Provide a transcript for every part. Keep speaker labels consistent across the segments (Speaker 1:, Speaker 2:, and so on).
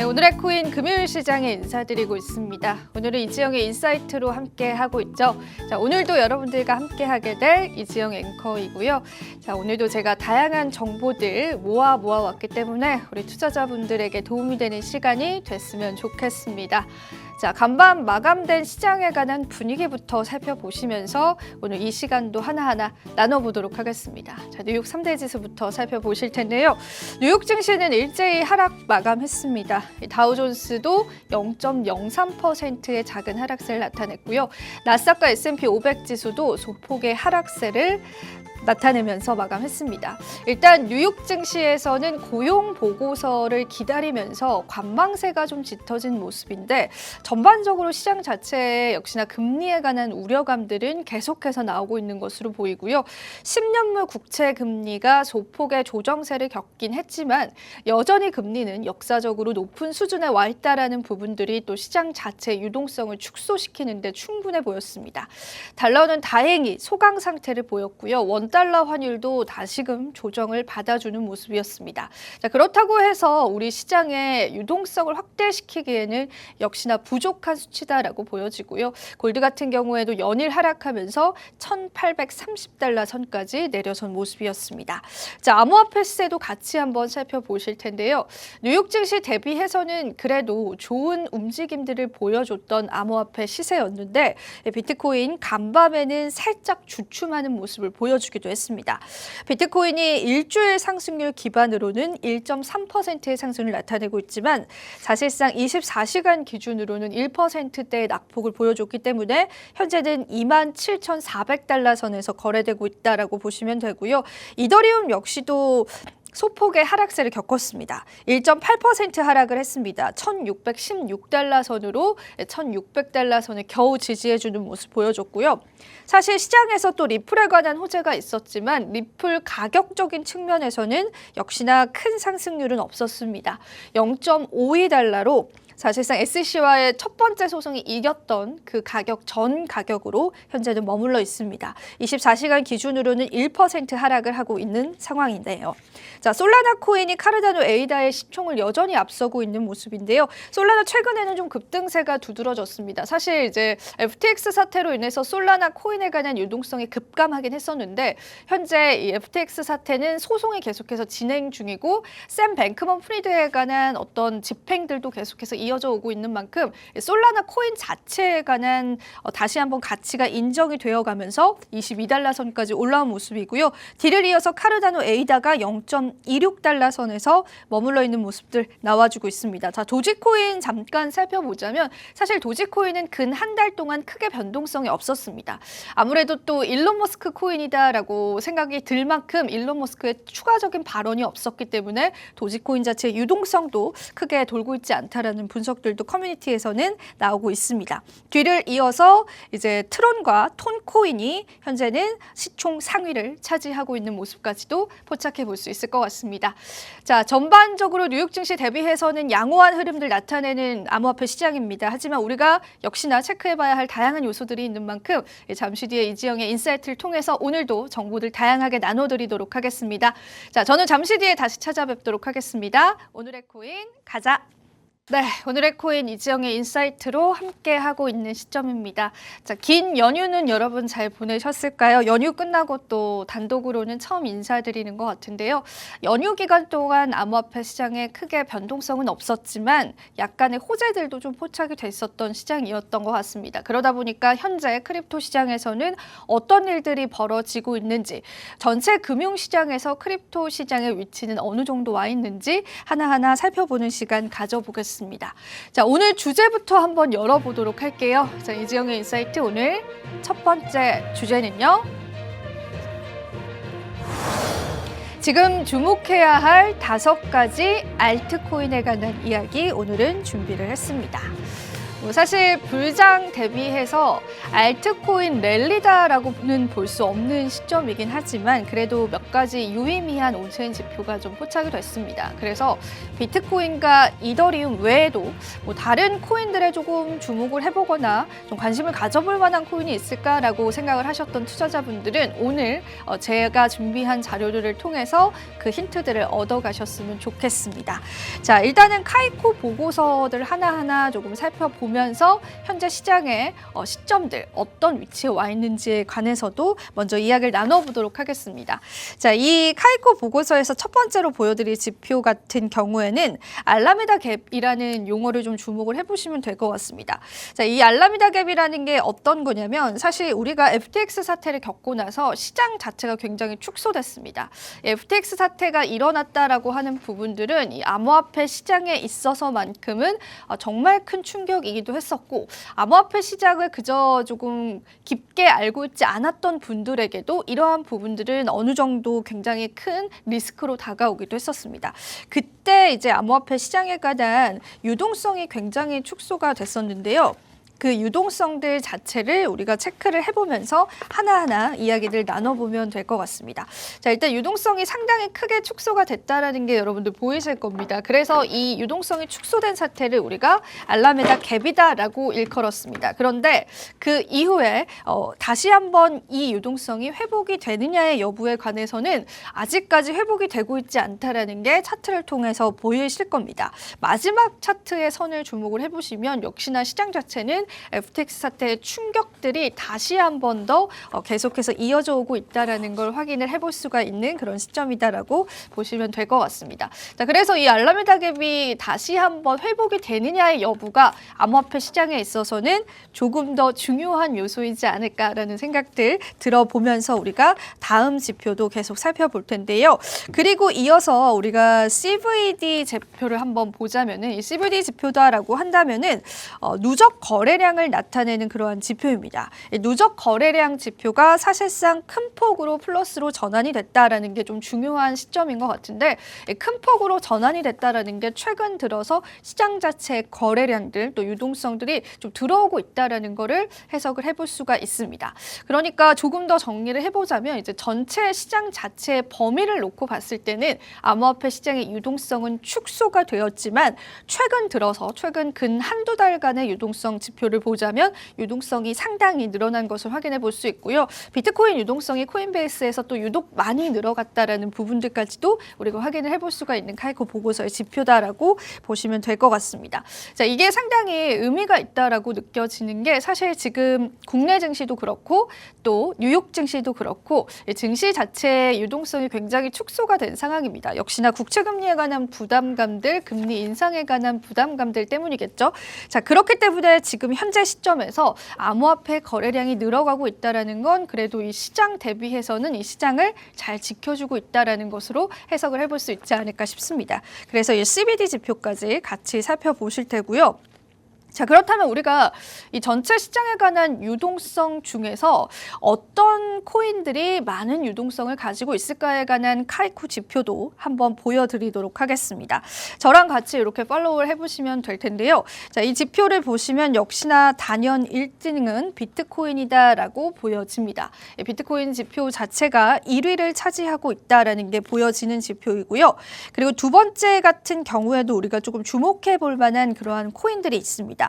Speaker 1: 네, 오늘의 코인 금요일 시장에 인사드리고 있습니다. 오늘은 이지영의 인사이트로 함께 하고 있죠. 자, 오늘도 여러분들과 함께 하게 될 이지영 앵커이고요. 자, 오늘도 제가 다양한 정보들 모아 모아 왔기 때문에 우리 투자자분들에게 도움이 되는 시간이 됐으면 좋겠습니다. 자, 간밤 마감된 시장에 관한 분위기부터 살펴보시면서 오늘 이 시간도 하나하나 나눠보도록 하겠습니다. 자, 뉴욕 3대 지수부터 살펴보실 텐데요. 뉴욕 증시는 일제히 하락 마감했습니다. 이 다우존스도 0.03%의 작은 하락세를 나타냈고요. 나스닥과 S&P 500 지수도 소폭의 하락세를 나타내면서 마감했습니다. 일단 뉴욕 증시에서는 고용 보고서를 기다리면서 관망세가 좀 짙어진 모습인데 전반적으로 시장 자체에 역시나 금리에 관한 우려감들은 계속해서 나오고 있는 것으로 보이고요. 10년물 국채 금리가 소폭의 조정세를 겪긴 했지만 여전히 금리는 역사적으로 높은 수준에 와 있다라는 부분들이 또 시장 자체 유동성을 축소시키는 데 충분해 보였습니다. 달러는 다행히 소강 상태를 보였고요. 원 달러 환율도 다시금 조정을 받아주는 모습이었습니다. 자, 그렇다고 해서 우리 시장의 유동성을 확대시키기에는 역시나 부족한 수치다라고 보여지고요. 골드 같은 경우에도 연일 하락하면서 1,830달러 선까지 내려선 모습이었습니다. 자, 암호화폐세도 같이 한번 살펴보실 텐데요. 뉴욕 증시 대비해서는 그래도 좋은 움직임들을 보여줬던 암호화폐 시세였는데 비트코인 간밤에는 살짝 주춤하는 모습을 보여주기 도 했습니다. 비트코인이 일주일 상승률 기반으로는 1.3%의 상승을 나타내고 있지만 사실상 24시간 기준으로는 1%대의 낙폭을 보여줬기 때문에 현재는 27,400달러 선에서 거래되고 있다라고 보시면 되고요. 이더리움 역시도 소폭의 하락세를 겪었습니다. 1.8% 하락을 했습니다. 1,616달러 선으로 1,600달러 선을 겨우 지지해주는 모습 보여줬고요. 사실 시장에서 또 리플에 관한 호재가 있었지만 리플 가격적인 측면에서는 역시나 큰 상승률은 없었습니다. 0.52달러로 사실상 SC와의 첫 번째 소송이 이겼던 그 가격 전 가격으로 현재는 머물러 있습니다. 24시간 기준으로는 1% 하락을 하고 있는 상황인데요. 자, 솔라나 코인이 카르다노 에이다의 시총을 여전히 앞서고 있는 모습인데요. 솔라나 최근에는 좀 급등세가 두드러졌습니다. 사실 이제 FTX 사태로 인해서 솔라나 코인에 관한 유동성이 급감하긴 했었는데 현재 이 FTX 사태는 소송이 계속해서 진행 중이고 샘 뱅크먼 프리드에 관한 어떤 집행들도 계속해서 이 어져 오고 있는 만큼 솔라나 코인 자체에 관한 어, 다시 한번 가치가 인정이 되어가면서 22달러 선까지 올라온 모습이고요. 뒤를 이어서 카르다노 에이다가 0.26달러 선에서 머물러 있는 모습들 나와주고 있습니다. 자, 도지코인 잠깐 살펴보자면 사실 도지코인은 근 한 달 동안 크게 변동성이 없었습니다. 아무래도 또 일론 머스크 코인이다라고 생각이 들 만큼 일론 머스크의 추가적인 발언이 없었기 때문에 도지코인 자체의 유동성도 크게 돌고 있지 않다라는 분석 들도 커뮤니티에서는 나오고 있습니다. 뒤를 이어서 이제 트론과 톤코인이 현재는 시총 상위를 차지하고 있는 모습까지도 포착해 볼 수 있을 것 같습니다. 자, 전반적으로 뉴욕 증시 대비해서는 양호한 흐름들 나타내는 암호화폐 시장입니다. 하지만 우리가 역시나 체크해 봐야 할 다양한 요소들이 있는 만큼 잠시 뒤에 이지영의 인사이트를 통해서 오늘도 정보들 다양하게 나눠 드리도록 하겠습니다. 자, 저는 잠시 뒤에 다시 찾아뵙도록 하겠습니다. 오늘의 코인 가자. 네, 오늘의 코인 이지영의 인사이트로 함께 하고 있는 시점입니다. 자, 긴 연휴는 여러분 잘 보내셨을까요? 연휴 끝나고 또 단독으로는 처음 인사드리는 것 같은데요. 연휴 기간 동안 암호화폐 시장에 크게 변동성은 없었지만 약간의 호재들도 좀 포착이 됐었던 시장이었던 것 같습니다. 그러다 보니까 현재 크립토 시장에서는 어떤 일들이 벌어지고 있는지, 전체 금융 시장에서 크립토 시장의 위치는 어느 정도 와 있는지 하나하나 살펴보는 시간 가져보겠습니다. 자, 오늘 주제부터 한번 열어보도록 할게요. 자, 이지영의 인사이트 오늘 첫 번째 주제는요. 지금 주목해야 할 다섯 가지 알트코인에 관한 이야기 오늘은 준비를 했습니다. 뭐 사실 불장 대비해서 알트코인 랠리다라고는 볼 수 없는 시점이긴 하지만 그래도 몇 가지 유의미한 온체인 지표가 좀 포착이 됐습니다. 그래서 비트코인과 이더리움 외에도 뭐 다른 코인들에 조금 주목을 해보거나 좀 관심을 가져볼 만한 코인이 있을까라고 생각을 하셨던 투자자분들은 오늘 어, 제가 준비한 자료들을 통해서 그 힌트들을 얻어가셨으면 좋겠습니다. 자, 일단은 카이코 보고서들 하나하나 조금 살펴보면 서 현재 시장의 어, 시점들 어떤 위치에 와 있는지에 관해서도 먼저 이야기를 나눠보도록 하겠습니다. 자, 이 카이코 보고서에서 첫 번째로 보여드릴 지표 같은 경우에는 알라메다 갭이라는 용어를 좀 주목을 해보시면 될 것 같습니다. 자, 이 알라메다 갭이라는 게 어떤 거냐면 사실 우리가 FTX 사태를 겪고 나서 시장 자체가 굉장히 축소됐습니다. FTX 사태가 일어났다라고 하는 부분들은 이 암호화폐 시장에 있어서만큼은 어, 정말 큰 충격이기 도 했었고 암호화폐 시장을 그저 조금 깊게 알고 있지 않았던 분들에게도 이러한 부분들은 어느 정도 굉장히 큰 리스크로 다가오기도 했었습니다. 그때 이제 암호화폐 시장에 관한 유동성이 굉장히 축소가 됐었는데요. 그 유동성들 자체를 우리가 체크를 해보면서 하나하나 이야기를 나눠보면 될 것 같습니다. 자, 일단 유동성이 상당히 크게 축소가 됐다라는 게 여러분들 보이실 겁니다. 그래서 이 유동성이 축소된 사태를 우리가 알라메다 갭이다라고 일컬었습니다. 그런데 그 이후에 어, 다시 한번 이 유동성이 회복이 되느냐의 여부에 관해서는 아직까지 회복이 되고 있지 않다라는 게 차트를 통해서 보이실 겁니다. 마지막 차트의 선을 주목을 해보시면 역시나 시장 자체는 FTX 사태의 충격들이 다시 한 번더 어, 계속해서 이어져 오고 있다라는 걸 확인을 해볼 수가 있는 그런 시점이다라고 보시면 될 것 같습니다. 자, 그래서 이 알라메다 갭이 다시 한번 회복이 되느냐의 여부가 암호화폐 시장에 있어서는 조금 더 중요한 요소이지 않을까라는 생각들 들어보면서 우리가 다음 지표도 계속 살펴볼 텐데요. 그리고 이어서 우리가 CVD 지표를 한번 보자면은 이 CVD 지표다라고 한다면은 어, 누적 거래량 을 나타내는 그러한 지표입니다. 이 누적 거래량 지표가 사실상 큰 폭으로 플러스로 전환이 됐다라는 게 좀 중요한 시점인 것 같은데 이큰 폭으로 전환이 됐다라는 게 최근 들어서 시장 자체의 거래량들 또 유동성들이 좀 들어오고 있다라는 거를 해석을 해볼 수가 있습니다. 그러니까 조금 더 정리를 해보자면 이제 전체 시장 자체의 범위를 놓고 봤을 때는 암호화폐 시장의 유동성은 축소가 되었지만 최근 들어서 최근 근 한두 달간의 유동성 지표를 보자면 유동성이 상당히 늘어난 것을 확인해 볼 수 있고요. 비트코인 유동성이 코인베이스에서 또 유독 많이 늘어갔다라는 부분들까지도 우리가 확인을 해볼 수가 있는 카이코 보고서의 지표다라고 보시면 될 것 같습니다. 자, 이게 상당히 의미가 있다라고 느껴지는 게 사실 지금 국내 증시도 그렇고 또 뉴욕 증시도 그렇고 이 증시 자체의 유동성이 굉장히 축소가 된 상황입니다. 역시나 국채 금리에 관한 부담감들, 금리 인상에 관한 부담감들 때문이겠죠. 자, 그렇기 때문에 지금 현재 시점에서 암호화폐 거래량이 늘어가고 있다라는 건 그래도 이 시장 대비해서는 이 시장을 잘 지켜주고 있다라는 것으로 해석을 해볼 수 있지 않을까 싶습니다. 그래서 이 CBD 지표까지 같이 살펴보실 테고요. 자, 그렇다면 우리가 이 전체 시장에 관한 유동성 중에서 어떤 코인들이 많은 유동성을 가지고 있을까에 관한 카이쿠 지표도 한번 보여드리도록 하겠습니다. 저랑 같이 이렇게 팔로우를 해보시면 될 텐데요. 자, 이 지표를 보시면 역시나 단연 1등은 비트코인이다라고 보여집니다. 이 비트코인 지표 자체가 1위를 차지하고 있다라는 게 보여지는 지표이고요. 그리고 두 번째 같은 경우에도 우리가 조금 주목해 볼 만한 그러한 코인들이 있습니다.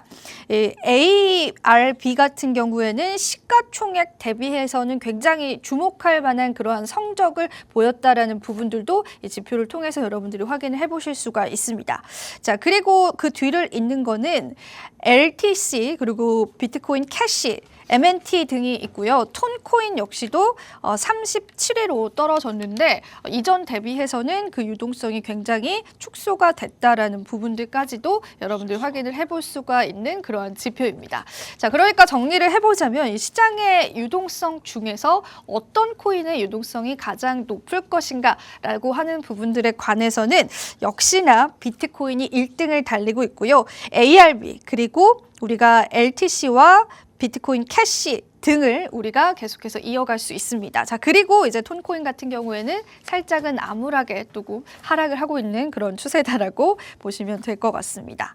Speaker 1: 이 ARB 같은 경우에는 시가총액 대비해서는 굉장히 주목할 만한 그러한 성적을 보였다라는 부분들도 이 지표를 통해서 여러분들이 확인을 해보실 수가 있습니다. 자 그리고 그 뒤를 잇는 거는 LTC 그리고 비트코인 캐시 MNT 등이 있고요. 톤코인 역시도 어, 37회로 떨어졌는데 어, 이전 대비해서는 그 유동성이 굉장히 축소가 됐다라는 부분들까지도 여러분들 확인을 해볼 수가 있는 그러한 지표입니다. 자, 그러니까 정리를 해보자면 이 시장의 유동성 중에서 어떤 코인의 유동성이 가장 높을 것인가라고 하는 부분들에 관해서는 역시나 비트코인이 1등을 달리고 있고요. ARB 그리고 우리가 LTC와 비트코인 캐시 등을 우리가 계속해서 이어갈 수 있습니다. 자, 그리고 이제 톤코인 같은 경우에는 살짝은 암울하게 또 하락을 하고 있는 그런 추세다라고 보시면 될 것 같습니다.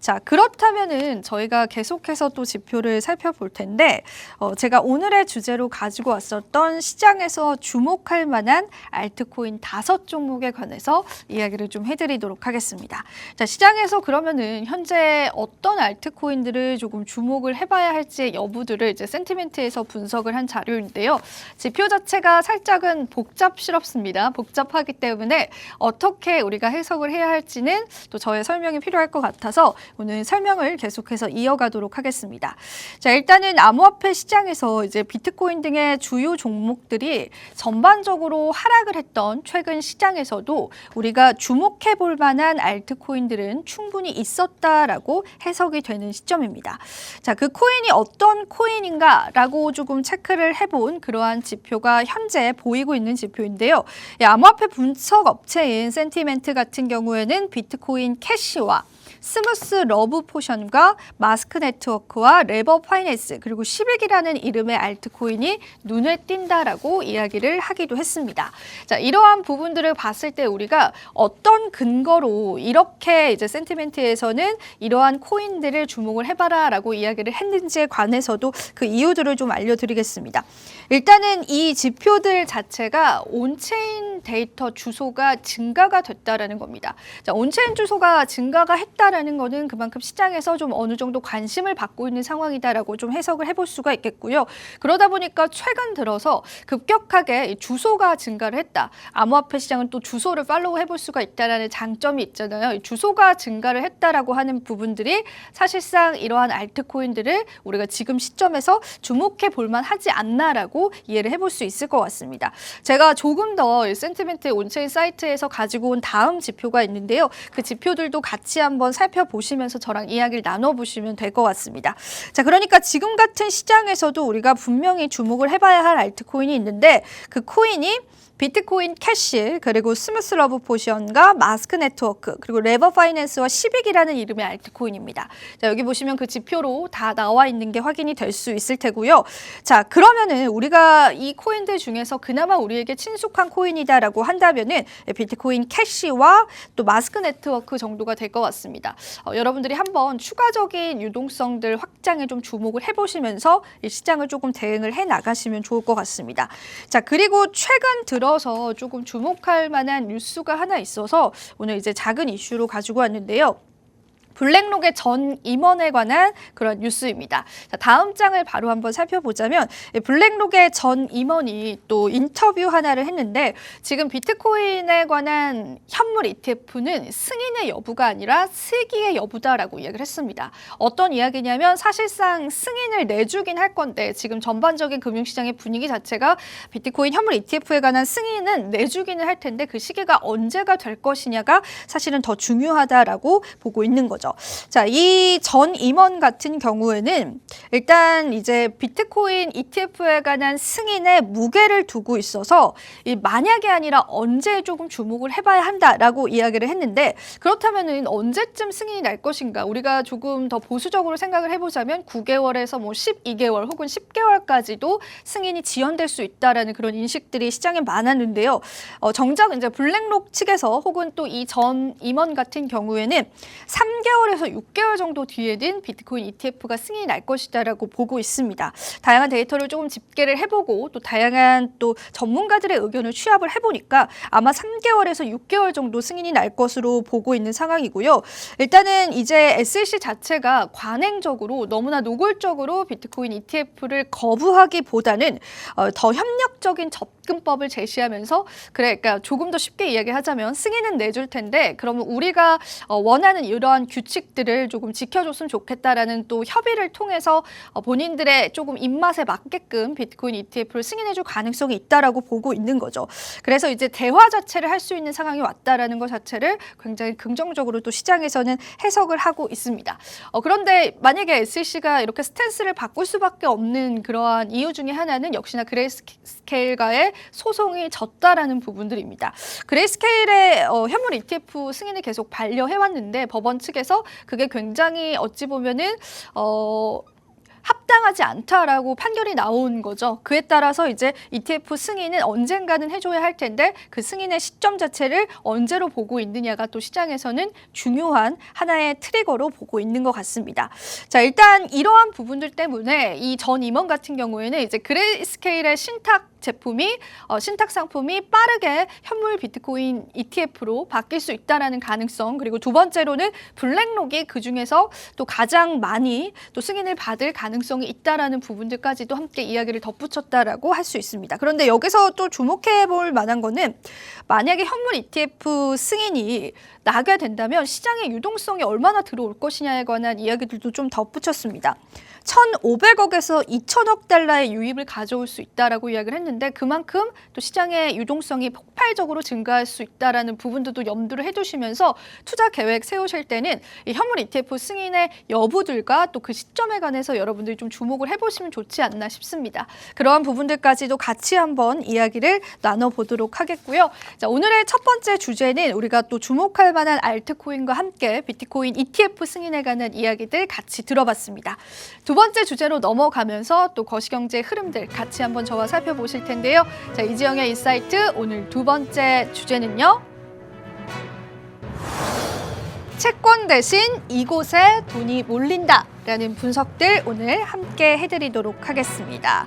Speaker 1: 자, 그렇다면은 저희가 계속해서 또 지표를 살펴볼 텐데, 어, 제가 오늘의 주제로 가지고 왔었던 시장에서 주목할 만한 알트코인 다섯 종목에 관해서 이야기를 좀 해드리도록 하겠습니다. 자, 시장에서 그러면은 현재 어떤 알트코인들을 조금 주목을 해봐야 할지 여부들을 이제 센티멘 트에서 분석을 한 자료인데요. 지표 자체가 살짝은 복잡스럽습니다. 복잡하기 때문에 어떻게 우리가 해석을 해야 할지는 또 저의 설명이 필요할 것 같아서 오늘 설명을 계속해서 이어가도록 하겠습니다. 자, 일단은 암호화폐 시장에서 이제 비트코인 등의 주요 종목들이 전반적으로 하락을 했던 최근 시장에서도 우리가 주목해 볼 만한 알트코인들은 충분히 있었다라고 해석이 되는 시점입니다. 자, 그 코인이 어떤 코인인가 라고 조금 체크를 해본 그러한 지표가 현재 보이고 있는 지표인데요. 이 암호화폐 분석 업체인 센티멘트 같은 경우에는 비트코인 캐시와 스무스 러브 포션과 마스크 네트워크와 레버 파이낸스 그리고 10익이라는 이름의 알트코인이 눈에 띈다라고 이야기를 하기도 했습니다. 자, 이러한 부분들을 봤을 때 우리가 어떤 근거로 이렇게 이제 센티멘트에서는 이러한 코인들을 주목을 해봐라라고 이야기를 했는지에 관해서도 그 이유들을 좀 알려드리겠습니다. 일단은 이 지표들 자체가 온체인 데이터 주소가 증가가 됐다라는 겁니다. 자, 온체인 주소가 증가가 했다라는 거는 그만큼 시장에서 좀 어느 정도 관심을 받고 있는 상황이다라고 좀 해석을 해볼 수가 있겠고요. 그러다 보니까 최근 들어서 급격하게 이 주소가 증가를 했다. 암호화폐 시장은 또 주소를 팔로우 해볼 수가 있다라는 장점이 있잖아요. 이 주소가 증가를 했다라고 하는 부분들이 사실상 이러한 알트코인들을 우리가 지금 시점에서 주목해 볼 만 하지 않나라고 이해를 해볼 수 있을 것 같습니다. 제가 조금 더 센티멘트 온체인 사이트에서 가지고 온 다음 지표가 있는데요. 그 지표들도 같이 한번 살펴보시면서 저랑 이야기를 나눠보시면 될 것 같습니다. 자, 그러니까 지금 같은 시장에서도 우리가 분명히 주목을 해봐야 할 알트코인이 있는데 그 코인이 비트코인 캐시 그리고 스무스 러브 포션과 마스크 네트워크 그리고 레버 파이낸스와 시빅이라는 이름의 알트코인입니다. 자 여기 보시면 그 지표로 다 나와 있는 게 확인이 될 수 있을 테고요. 자 그러면은 우리가 이 코인들 중에서 그나마 우리에게 친숙한 코인이다 라고 한다면은 비트코인 캐시와 또 마스크 네트워크 정도가 될 것 같습니다. 어, 여러분들이 한번 추가적인 유동성들 확장에 좀 주목을 해보시면서 이 시장을 조금 대응을 해 나가시면 좋을 것 같습니다. 자 그리고 최근 들어 들어서 조금 주목할 만한 뉴스가 하나 있어서 오늘 이제 작은 이슈로 가지고 왔는데요. 블랙록의 전 임원에 관한 그런 뉴스입니다. 자, 다음 장을 바로 한번 살펴보자면 블랙록의 전 임원이 또 인터뷰 하나를 했는데 지금 비트코인에 관한 현물 ETF는 승인의 여부가 아니라 슬기의 여부다라고 이야기를 했습니다. 어떤 이야기냐면 사실상 승인을 내주긴 할 건데 지금 전반적인 금융시장의 분위기 자체가 비트코인 현물 ETF에 관한 승인은 내주기는 할 텐데 그 시기가 언제가 될 것이냐가 사실은 더 중요하다라고 보고 있는 거죠. 거죠. 자, 이 전 임원 같은 경우에는 일단 이제 비트코인 ETF에 관한 승인에 무게를 두고 있어서 이 만약이 아니라 언제 조금 주목을 해봐야 한다라고 이야기를 했는데 그렇다면은 언제쯤 승인이 날 것인가? 우리가 조금 더 보수적으로 생각을 해보자면 9개월에서 뭐 12개월 혹은 10개월까지도 승인이 지연될 수 있다라는 그런 인식들이 시장에 많았는데요. 어, 정작 이제 블랙록 측에서 혹은 또 이 전 임원 같은 경우에는 3개월 3개월에서 6개월 정도 뒤에는 비트코인 ETF가 승인이 날 것이다라고 보고 있습니다. 다양한 데이터를 조금 집계를 해보고 또 다양한 또 전문가들의 의견을 취합을 해보니까 아마 3개월에서 6개월 정도 승인이 날 것으로 보고 있는 상황이고요. 일단은 이제 SEC 자체가 관행적으로 너무나 노골적으로 비트코인 ETF를 거부하기보다는 어, 더 협력적인 접근법을 제시하면서 그러니까 조금 더 쉽게 이야기하자면 승인은 내줄 텐데 그러면 우리가 어, 원하는 이러한 규 규칙들을 조금 지켜줬으면 좋겠다라는 또 협의를 통해서 어, 본인들의 조금 입맛에 맞게끔 비트코인 ETF를 승인해줄 가능성이 있다라고 보고 있는 거죠. 그래서 이제 대화 자체를 할 수 있는 상황이 왔다라는 것 자체를 굉장히 긍정적으로 또 시장에서는 해석을 하고 있습니다. 어, 그런데 만약에 SEC가 이렇게 스탠스를 바꿀 수밖에 없는 그러한 이유 중에 하나는 역시나 그레이스케일과의 소송이 졌다라는 부분들입니다. 그레이스케일의 어, 현물 ETF 승인을 계속 반려해왔는데 법원 측에서 그게 굉장히 어찌 보면은 어 합당하지 않다라고 판결이 나온 거죠. 그에 따라서 이제 ETF 승인은 언젠가는 해줘야 할 텐데 그 승인의 시점 자체를 언제로 보고 있느냐가 또 시장에서는 중요한 하나의 트리거로 보고 있는 것 같습니다. 자, 일단 이러한 부분들 때문에 이 전 임원 같은 경우에는 이제 그레이스케일의 신탁 제품이 어, 신탁 상품이 빠르게 현물 비트코인 ETF로 바뀔 수 있다라는 가능성 그리고 두 번째로는 블랙록이 그 중에서 또 가장 많이 또 승인을 받을 가능성이 있다라는 부분들까지도 함께 이야기를 덧붙였다라고 할 수 있습니다. 그런데 여기서 또 주목해 볼 만한 거는 만약에 현물 ETF 승인이 나게 된다면 시장의 유동성이 얼마나 들어올 것이냐에 관한 이야기들도 좀 덧붙였습니다. 1,500억에서 2,000억 달러의 유입을 가져올 수 있다라고 이야기를 했는데 그만큼 또 시장의 유동성이 폭발적으로 증가할 수 있다라는 부분들도 염두를 해두시면서 투자 계획 세우실 때는 이 현물 ETF 승인의 여부들과 또 그 시점에 관해서 여러분들이 좀 주목을 해보시면 좋지 않나 싶습니다. 그러한 부분들까지도 같이 한번 이야기를 나눠보도록 하겠고요. 자, 오늘의 첫 번째 주제는 우리가 또 주목할 만한 알트코인과 함께 비트코인 ETF 승인에 관한 이야기들 같이 들어봤습니다. 두 번째 주제로 넘어가면서 또 거시경제 흐름들 같이 한번 저와 살펴보실 텐데요. 자, 이지영의 인사이트 오늘 두 번째 주제는요. 채권 대신 이곳에 돈이 몰린다. 라는 분석들 오늘 함께 해드리도록 하겠습니다.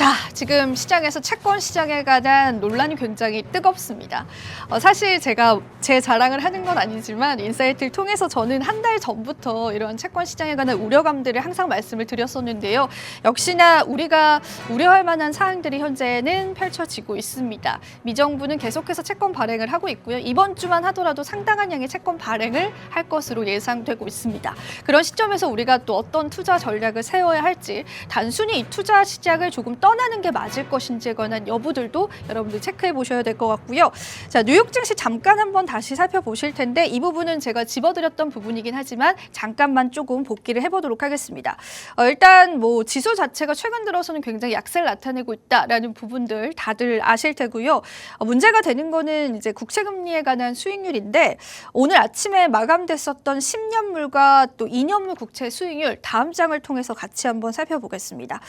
Speaker 1: 자, 지금 시장에서 채권 시장에 관한 논란이 굉장히 뜨겁습니다. 어, 사실 제가 제 자랑을 하는 건 아니지만 인사이트를 통해서 저는 한 달 전부터 이러한 채권 시장에 관한 우려감들을 항상 말씀을 드렸었는데요. 역시나 우리가 우려할 만한 사항들이 현재는 펼쳐지고 있습니다. 미정부는 계속해서 채권 발행을 하고 있고요. 이번 주만 하더라도 상당한 양의 채권 발행을 할 것으로 예상되고 있습니다. 그런 시점에서 우리가 또 어떤 투자 전략을 세워야 할지 단순히 이 투자 시장을 조금 떠 나는 게 맞을 것인지에 관한 여부들도 여러분들 체크해 보셔야 될 것 같고요. 자, 뉴욕 증시 잠깐 한번 다시 살펴보실 텐데 이 부분은 제가 집어드렸던 부분이긴 하지만 잠깐만 조금 복기를 해보도록 하겠습니다. 어, 일단 뭐 지수 자체가 최근 들어서는 굉장히 약세를 나타내고 있다라는 부분들 다들 아실 테고요. 어, 문제가 되는 거는 이제 국채금리에 관한 수익률인데 오늘 아침에 마감됐었던 10년물과 또 2년물 국채 수익률 다음 장을 통해서 같이 한번 살펴보겠습니다.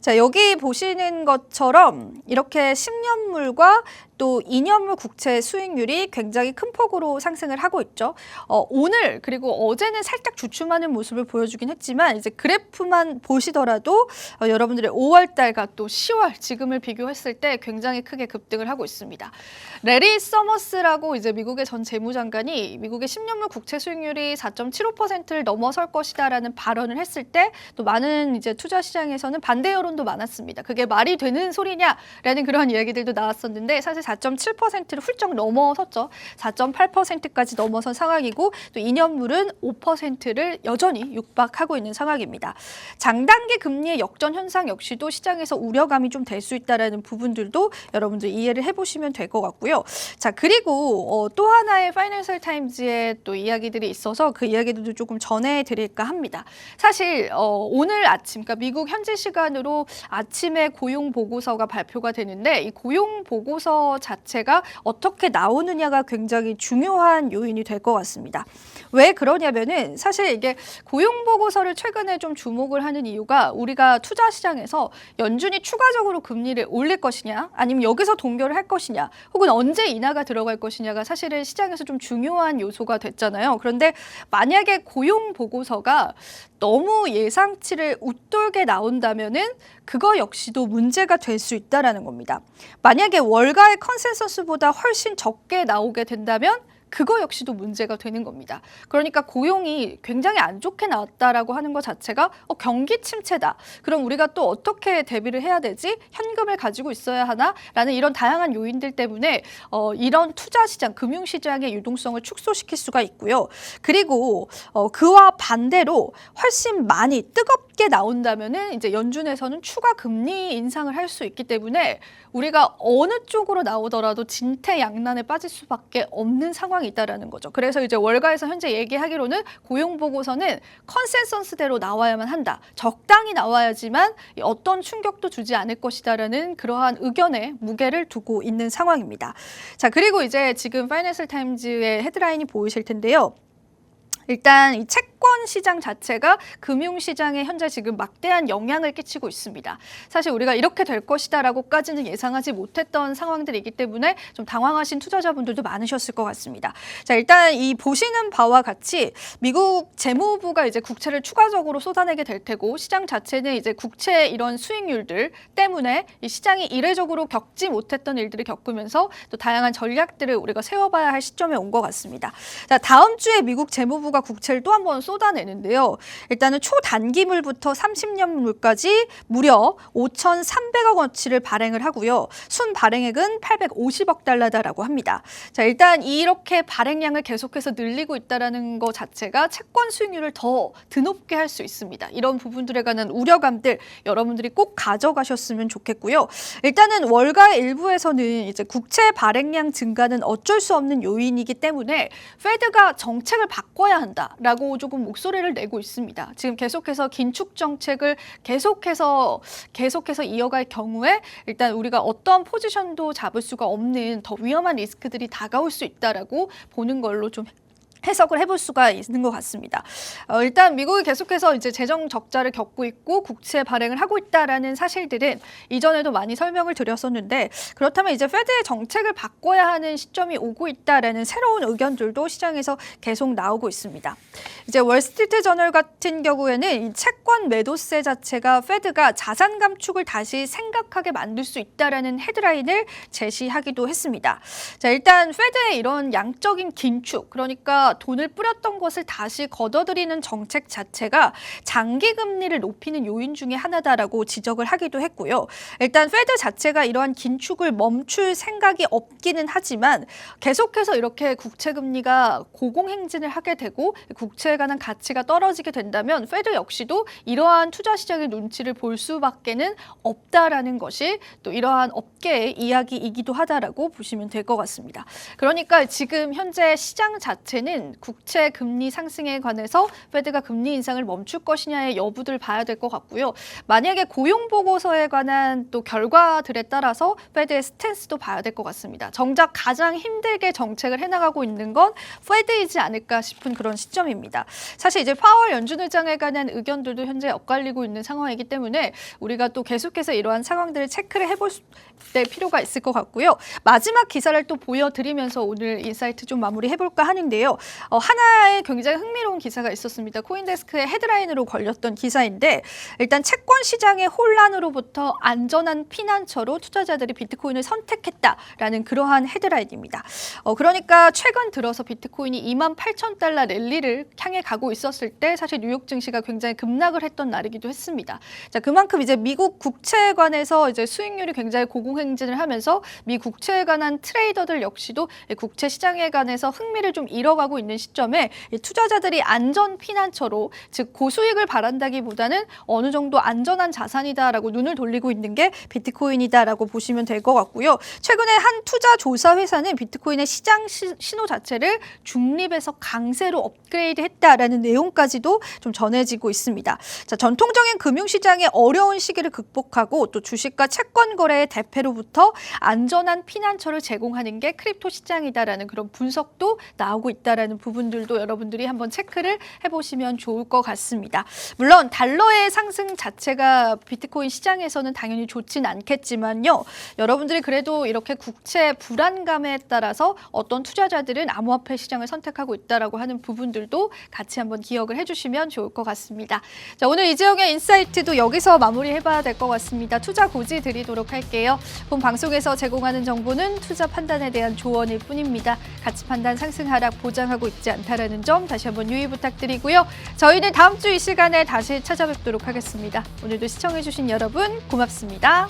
Speaker 1: 자, 여기 보시 는 것처럼 이렇게 10년물과 또 2년물 국채 수익률이 굉장히 큰 폭으로 상승을 하고 있죠. 어, 오늘 그리고 어제는 살짝 주춤하는 모습을 보여주긴 했지만 이제 그래프만 보시더라도 어, 여러분들의 5월 달과 또 10월 지금을 비교했을 때 굉장히 크게 급등을 하고 있습니다. 레리 서머스라고 이제 미국의 전 재무장관이 미국의 10년물 국채 수익률이 4.75%를 넘어설 것이다라는 발언을 했을 때 또 많은 이제 투자 시장에서는 반대 여론도 많았습니다. 그게 말이 되는 소리냐라는 그런 이야기들도 나왔었는데 사실 4.7%를 훌쩍 넘어섰죠. 4.8%까지 넘어선 상황이고 또 2년물은 5%를 여전히 육박하고 있는 상황입니다. 장단기 금리의 역전 현상 역시도 시장에서 우려감이 좀 될 수 있다라는 부분들도 여러분들 이해를 해보시면 될 것 같고요. 자 그리고 어, 또 하나의 파이낸셜 타임즈의 또 이야기들이 있어서 그 이야기들도 조금 전해드릴까 합니다. 사실 어, 오늘 아침, 그러니까 미국 현지 시간으로 아침에 고용 보고서가 발표가 되는데 이 고용 보고서 자체가 어떻게 나오느냐가 굉장히 중요한 요인이 될 것 같습니다. 왜 그러냐면은 사실 이게 고용 보고서를 최근에 좀 주목을 하는 이유가 우리가 투자 시장에서 연준이 추가적으로 금리를 올릴 것이냐, 아니면 여기서 동결을 할 것이냐, 혹은 언제 인하가 들어갈 것이냐가 사실은 시장에서 좀 중요한 요소가 됐잖아요. 그런데 만약에 고용 보고서가 너무 예상치를 웃돌게 나온다면은 그거 역시도 문제가 될 수 있다라는 겁니다. 만약에 월가의 컨센서스보다 훨씬 적게 나오게 된다면 그거 역시도 문제가 되는 겁니다. 그러니까 고용이 굉장히 안 좋게 나왔다라고 하는 것 자체가 어, 경기 침체다. 그럼 우리가 또 어떻게 대비를 해야 되지? 현금을 가지고 있어야 하나? 라는 이런 다양한 요인들 때문에 어, 이런 투자 시장, 금융 시장의 유동성을 축소시킬 수가 있고요. 그리고 어, 그와 반대로 훨씬 많이 뜨겁게 나온다면은 이제 연준에서는 추가 금리 인상을 할 수 있기 때문에 우리가 어느 쪽으로 나오더라도 진퇴양난에 빠질 수밖에 없는 상황이 있다라는 거죠. 그래서 이제 월가에서 현재 얘기하기로는 고용 보고서는 컨센서스대로 나와야만 한다. 적당히 나와야지만 어떤 충격도 주지 않을 것이다라는 그러한 의견에 무게를 두고 있는 상황입니다. 자, 그리고 이제 지금 파이낸셜 타임즈의 헤드라인이 보이실 텐데요. 일단 이책 채권 시장 자체가 금융 시장에 현재 지금 막대한 영향을 끼치고 있습니다. 사실 우리가 이렇게 될 것이다라고까지는 예상하지 못했던 상황들이기 때문에 좀 당황하신 투자자분들도 많으셨을 것 같습니다. 자, 일단 이 보시는 바와 같이 미국 재무부가 이제 국채를 추가적으로 쏟아내게 될 테고 시장 자체는 이제 국채 이런 수익률들 때문에 이 시장이 이례적으로 겪지 못했던 일들을 겪으면서 또 다양한 전략들을 우리가 세워봐야 할 시점에 온 것 같습니다. 자, 다음 주에 미국 재무부가 국채를 또 한번 쏟아내는데요. 일단은 초단기물부터 30년물까지 무려 5,300억 원치를 발행을 하고요. 순 발행액은 850억 달러다라고 합니다. 자, 일단 이렇게 발행량을 계속해서 늘리고 있다라는 것 자체가 채권 수익률을 더 드높게 할 수 있습니다. 이런 부분들에 관한 우려감들 여러분들이 꼭 가져가셨으면 좋겠고요. 일단은 월가 일부에서는 이제 국채 발행량 증가는 어쩔 수 없는 요인이기 때문에 페드가 정책을 바꿔야 한다라고 조금 목소리를 내고 있습니다. 지금 계속해서 긴축 정책을 계속해서 계속해서 이어갈 경우에 일단 우리가 어떤 포지션도 잡을 수가 없는 더 위험한 리스크들이 다가올 수 있다라고 보는 걸로 좀 해석을 해볼 수가 있는 것 같습니다. 어, 일단 미국이 계속해서 이제 재정 적자를 겪고 있고 국채 발행을 하고 있다라는 사실들은 이전에도 많이 설명을 드렸었는데 그렇다면 이제 페드의 정책을 바꿔야 하는 시점이 오고 있다라는 새로운 의견들도 시장에서 계속 나오고 있습니다. 이제 월스트리트 저널 같은 경우에는 이 채권 매도세 자체가 페드가 자산 감축을 다시 생각하게 만들 수 있다라는 헤드라인을 제시하기도 했습니다. 자, 일단 페드의 이런 양적인 긴축 그러니까 돈을 뿌렸던 것을 다시 걷어들이는 정책 자체가 장기 금리를 높이는 요인 중에 하나다라고 지적을 하기도 했고요. 일단 페드 자체가 이러한 긴축을 멈출 생각이 없기는 하지만 계속해서 이렇게 국채 금리가 고공행진을 하게 되고 국채에 관한 가치가 떨어지게 된다면 페드 역시도 이러한 투자 시장의 눈치를 볼 수밖에는 없다라는 것이 또 이러한 업계의 이야기이기도 하다라고 보시면 될 것 같습니다. 그러니까 지금 현재 시장 자체는 국채 금리 상승에 관해서 페드가 금리 인상을 멈출 것이냐의 여부들 봐야 될 것 같고요. 만약에 고용 보고서에 관한 또 결과들에 따라서 페드의 스탠스도 봐야 될 것 같습니다. 정작 가장 힘들게 정책을 해나가고 있는 건 페드이지 않을까 싶은 그런 시점입니다. 사실 이제 파월 연준 의장에 관한 의견들도 현재 엇갈리고 있는 상황이기 때문에 우리가 또 계속해서 이러한 상황들을 체크를 해볼 수- 될 필요가 있을 것 같고요. 마지막 기사를 또 보여드리면서 오늘 인사이트 좀 마무리해볼까 하는데요. 어, 하나의 굉장히 흥미로운 기사가 있었습니다. 코인데스크의 헤드라인으로 걸렸던 기사인데 일단 채권 시장의 혼란으로부터 안전한 피난처로 투자자들이 비트코인을 선택했다라는 그러한 헤드라인입니다. 어, 그러니까 최근 들어서 비트코인이 2만 8천 달러 랠리를 향해 가고 있었을 때 사실 뉴욕 증시가 굉장히 급락을 했던 날이기도 했습니다. 자, 그만큼 이제 미국 국채에 관해서 이제 수익률이 굉장히 고공행진을 하면서 미 국채에 관한 트레이더들 역시도 이 국채 시장에 관해서 흥미를 좀 잃어가고 있는 시점에 이 투자자들이 안전 피난처로 즉 고수익을 바란다기보다는 어느 정도 안전한 자산이다라고 눈을 돌리고 있는 게 비트코인이다라고 보시면 될 것 같고요. 최근에 한 투자 조사 회사는 비트코인의 시장 시- 신호 자체를 중립에서 강세로 업그레이드했다라는 내용까지도 좀 전해지고 있습니다. 자, 전통적인 금융시장의 어려운 시기를 극복하고 또 주식과 채권 거래의 대패로부터 안전한 피난처를 제공하는 게 크립토 시장이다라는 그런 분석도 나오고 있다라는 부분들도 여러분들이 한번 체크를 해보시면 좋을 것 같습니다. 물론 달러의 상승 자체가 비트코인 시장에서는 당연히 좋진 않겠지만요. 여러분들이 그래도 이렇게 국채 불안감에 따라서 어떤 투자자들은 암호화폐 시장을 선택하고 있다라고 하는 부분들도 같이 한번 기억을 해주시면 좋을 것 같습니다. 자, 오늘 이재용의 인사이트도 여기서 마무리해봐야 될 것 같습니다. 투자 고지 드리도록 할게요. 본 방송에서 제공하는 정보는 투자 판단에 대한 조언일 뿐입니다. 가치 판단 상승 하락 보장 하고 있지 않다라는 점 다시 한번 유의 부탁드리고요. 저희는 다음 주 이 시간에 다시 찾아뵙도록 하겠습니다. 오늘도 시청해주신 여러분 고맙습니다.